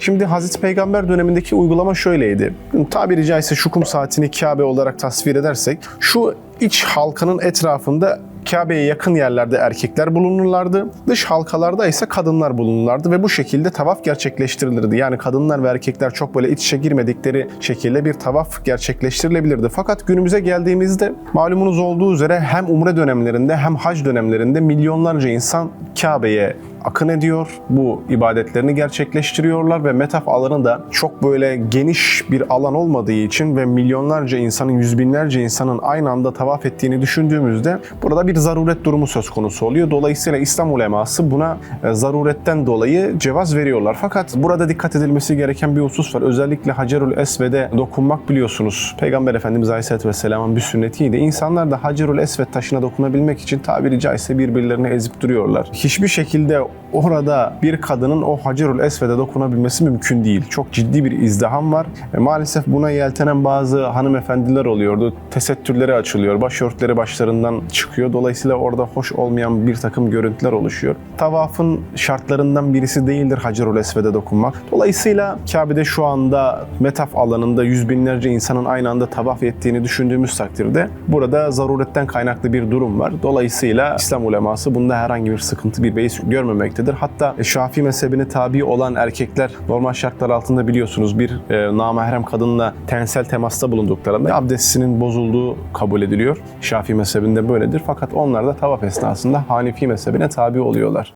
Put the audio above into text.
Şimdi Hazreti Peygamber dönemindeki uygulama şöyleydi. Tabiri caizse şukum saatini Kabe olarak tasvir edersek şu iç halkanın etrafında Kabe'ye yakın yerlerde erkekler bulunurlardı. Dış halkalarda ise kadınlar bulunurlardı ve bu şekilde tavaf gerçekleştirilirdi. Yani kadınlar ve erkekler çok böyle iç içe girmedikleri şekilde bir tavaf gerçekleştirilebilirdi. Fakat günümüze geldiğimizde malumunuz olduğu üzere hem umre dönemlerinde hem hac dönemlerinde milyonlarca insan Kabe'ye akın ediyor. Bu ibadetlerini gerçekleştiriyorlar ve metaf alanı da çok böyle geniş bir alan olmadığı için ve milyonlarca insanın, yüz binlerce insanın aynı anda tavaf ettiğini düşündüğümüzde burada bir zaruret durumu söz konusu oluyor. Dolayısıyla İslam uleması buna e, zaruretten dolayı cevaz veriyorlar. Fakat burada dikkat edilmesi gereken bir husus var. Özellikle Hacerül Esved'e dokunmak biliyorsunuz. Peygamber Efendimiz Aleyhisselatü Vesselam'ın bir sünnetiydi. İnsanlar da Hacerül Esved taşına dokunabilmek için tabiri caizse birbirlerini ezip duruyorlar. Hiçbir şekilde orada bir kadının o Hacerül Esved'e dokunabilmesi mümkün değil. Çok ciddi bir izdiham var. Ve maalesef buna yeltenen bazı hanımefendiler oluyordu. Tesettürleri açılıyor, başörtüleri başlarından çıkıyor. Dolayısıyla orada hoş olmayan bir takım görüntüler oluşuyor. Tavafın şartlarından birisi değildir Hacerül Esved'e dokunmak. Dolayısıyla Kabe'de şu anda metaf alanında yüz binlerce insanın aynı anda tavaf ettiğini düşündüğümüz takdirde burada zaruretten kaynaklı bir durum var. Dolayısıyla İslam uleması bunda herhangi bir sıkıntı, bir beis görmemektedir. Hatta Şafii mezhebine tabi olan erkekler normal şartlar altında biliyorsunuz bir e, namahrem kadınla tensel temasta bulunduklarında abdestinin bozulduğu kabul ediliyor. Şafii mezhebinde böyledir. Fakat onlar da tavaf esnasında Hanifi mezhebine tabi oluyorlar.